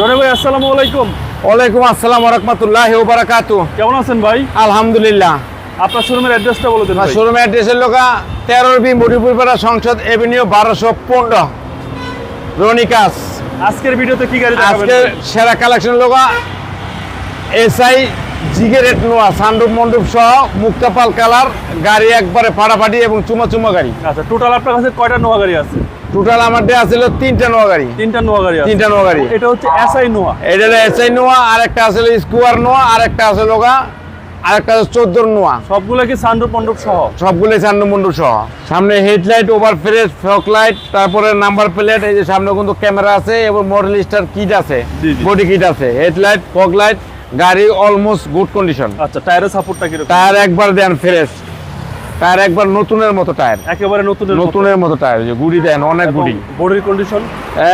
ভাই আসসালামু আলাইকুম। ওয়ালাইকুম আসসালাম রহমতুল্লাহ বারাকাতু। কেমন আছেন ভাই? আলহামদুলিল্লাহ। আপনার শোরুমের অ্যাড্রেসটা বলে দিন ভাই। শোরুম অ্যাড্রেসের লোকা তেরোর বি মুড়িপুরপাড়া সংসদ এভিনিউ বারোশো পনেরো। রনিকাস। আজকের ভিডিওতে কি গাড়ি দেখাবেন আজকে সেরা কালেকশন লোকা এসআই জিগে রেট নোয়া সান্ডুপ মন্ডুপ সহ মুক্তাপাল কালার গাড়ি একবারে ফাটাফাটি এবং চুমা চুমা গাড়ি। আচ্ছা টোটাল আপনার কাছে কয়টা নোয়া গাড়ি আছে? টোটাল আমার দেওয়া ছিল তিনটা নোয়া গাড়ি। তিনটা নোয়া গাড়ি তিনটা নোয়া গাড়ি। এটা হচ্ছে এসআই নোয়া। এটা হলো এসআই নোয়া আর একটা আছে স্কুয়ার নোয়া আর একটা আছে লোকা আর একটা আছে চোদ্দোর নোয়া। সবগুলো কি সানরূপ মণ্ডপ সহ? সবগুলো চান্ডু মুন্ডু সহ। সামনে headlight over fresh fog light তারপরে নাম্বার প্লেট এই যে সামনে কিন্তু ক্যামেরা আছে এবং মডেল স্টার কিট আছে। বডি কিট আছে হেডলাইট ফক লাইট গাড়ি অলমোস্ট গুড কন্ডিশন আচ্ছা টায়ারের সাপোর্টটা কীরকম? টায়ার একবার দেন ফ্রেশ টায়ার একবার নতুনের মতো টায়ার একেবারে নতুন নতুনের মতো টায়ার যে গুড়ি দেন অনেক গুড়ি। বডির কন্ডিশন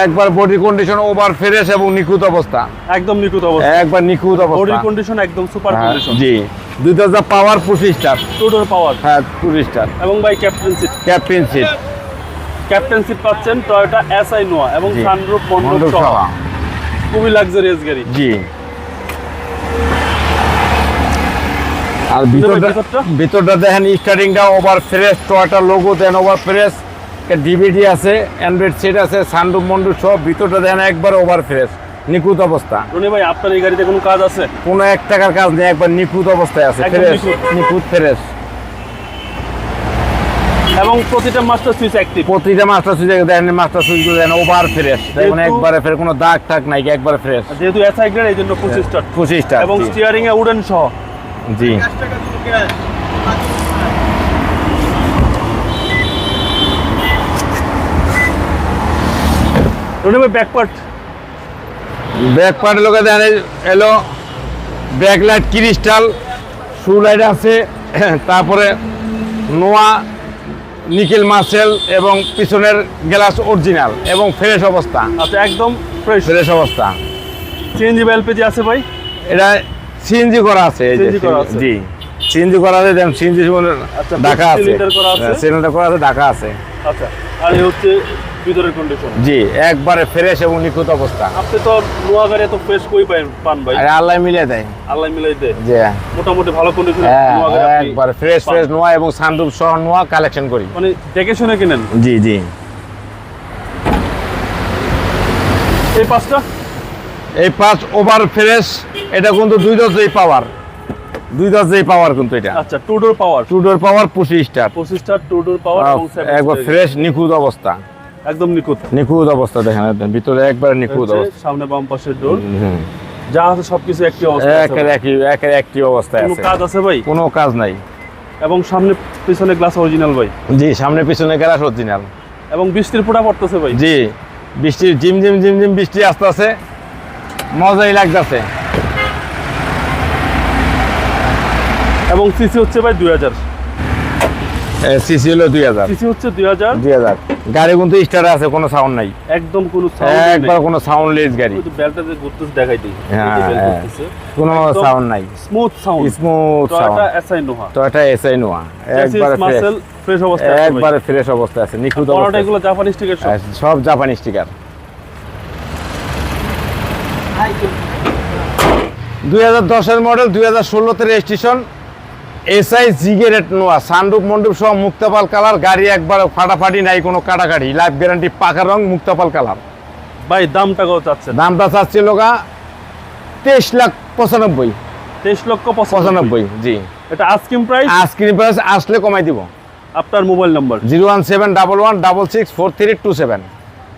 একবার বডি কন্ডিশন ওভার ফ্রেশ এবং নিখুঁত অবস্থা। একদম নিখুঁত অবস্থা। একবার নিখুঁত বডির অবস্থা কন্ডিশন একদম সুপার হ্যাঁ, কন্ডিশন জি। দুইটা যা পাওয়ার পঁচিশ স্টার টোটাল পাওয়ার হ্যাঁ পঁচিশ স্টার এবং ভাই captain seat captain seat captain seat পাচ্ছেন টয়োটা এসআই নোয়া এবং মন্ডপ সহ। সহ। খুবই লাক্সারিয়াস গাড়ি। জি। আর ভিতরটা? ভিতরটা দেখেন স্টার্টিংটা over fresh Toyota logo then over fresh DVD আছে অ্যান্ড্রয়েড সেট আছে সানরুফ মন্ডু সব ভিতরটা দেখেন একবার ওভার ফ্রেশ নিখুঁত অবস্থা। রনি ভাই আপনার এই গাড়িতে কোনো কাজ আছে? কোনো এক টাকার কাজ নেই একবার নিখুঁত অবস্থায় আছে ফ্রেশ নিখুঁত। ফ্রেশ এবং প্রতিটা মাস্টার সুইচ অ্যাক্টিভ প্রতিটা মাস্টার সুইচ দেখেন মাস্টার ওভার ফ্রেশ দেখুন একবারে ফের কোনো দাগ টাগ নাই একবারে ফ্রেশ যেহেতু এসআই গ্রেড এই জন্য পঁচিশ স্টার পঁচিশটা এবং স্টিয়ারিং এ উডেন সহ? জি। রনি ভাই ব্যাক পার্ট ব্যাক পার্টের লোকে দেখেন এলো ব্যাক লাইট ক্রিস্টাল শু লাইট আছে তারপরে নোয়া নিকেল মাসেল এবং পিছনের গ্লাস অরিজিনাল এবং ফ্রেশ অবস্থা। আচ্ছা একদম ফ্রেশ ফ্রেশ অবস্থা। বা এলপিজি আছে ভাই? এটা সিএনজি করা আছে এই যে। জি। সিএনজি করা আছে দেন সিএনজি আচ্ছা, ঢাকা আছে? সিলিন্ডার করা আছে? ঢাকা আছে। আচ্ছা আর এই হচ্ছে ভিতরের কন্ডিশন জি একবারে ফ্রেশ এবং নিখুঁত অবস্থা। আপনি তো নোয়া গাড়ি এত ফ্রেশ কই পান ভাই? আর আল্লাহ মিলিয়ে দেয়। আল্লাহ মিলাই দে যে মোটামুটি ভালো কন্ডিশন হ্যাঁ নোয়া গাড়ি আপনি একবার ফ্রেশ ফ্রেশ নোয়া এবং সানরুফ সহ নোয়া কালেকশন করি। মানে দেখে শুনে কিনেন? জি জি। এই পাঁচটা? এই পাঁচ ওভার ফ্রেশ এটা কিন্তু দুই দশেই পাওয়ার দুই দশেই পাওয়ার কিন্তু এটা। আচ্ছা two door power two door power পঁচিশ স্টার পঁচিশ স্টার টু ডোর পাওয়ার একবার ফ্রেশ নিখুঁত অবস্থা। একদম নিখুঁত। নিখুঁত অবস্থা দেখেন ভিতরে একবার নিখুঁত অবস্থা। সামনে বাম পাশের ডোর যা আছে সবকিছু একটি অবস্থা একের। একই একের একটি অবস্থায় কোনো আছে। কাজ আছে ভাই? কোনো কাজ নাই। এবং সামনে পিছনে গ্লাস অরিজিনাল ভাই। জি সামনে পিছনে গ্লাস অরিজিনাল এবং বৃষ্টির ফোঁটা পড়তেছে ভাই। জি বৃষ্টির জিম জিম ঝিম জিম বৃষ্টি আসতে আছে মজাই লাগতেছে। এবং সিসি হচ্ছে ভাই দুই হাজার। সিসি হলো দুই হাজার। সিসি হচ্ছে দুই হাজার। দুই হাজার। গাড়ি কিন্তু স্টার্ট আছে কোনো সাউন্ড নাই। একদম কোনো একবার কোনো সাউন্ডলেস গাড়ি। ওই বেলটা যে ঘুরতেছে দেখাই দিই। হ্যাঁ, হ্যাঁ। কোনো সাউন্ড নাই। Smooth sound smooth sound Toyota SI এটা এসআই নোয়া একবারে ফ্রেশ ফ্রেশ অবস্থা একবারে ফ্রেশ অবস্থা আছে নিখুঁত অবস্থা এগুলো জাপানি স্টিকার সব। জাপানি স্টিকার দুই হাজার দশের মডেল দুই হাজার ষোলোতে registration SI জিগে rate Noah sunroof মন্ডপ সহ মুক্তাপাল কালার গাড়ি একবার ফাটাফাটি নাই কোনো কাটাকাটি। লাইফ গ্যারান্টি পাকা রং মুক্তাপাল কালার ভাই দামটা কত চাচ্ছেন? দামটা চাচ্ছিল গা তেইশ লাখ পঁচানব্বই। তেইশ লক্ষ পঁচানব্বই। জি। এটা আস্কিম প্রাইস আজকের প্রাইস আসলে কমাই দিব। আপনার mobile number zero one seven double one double six four three two seven.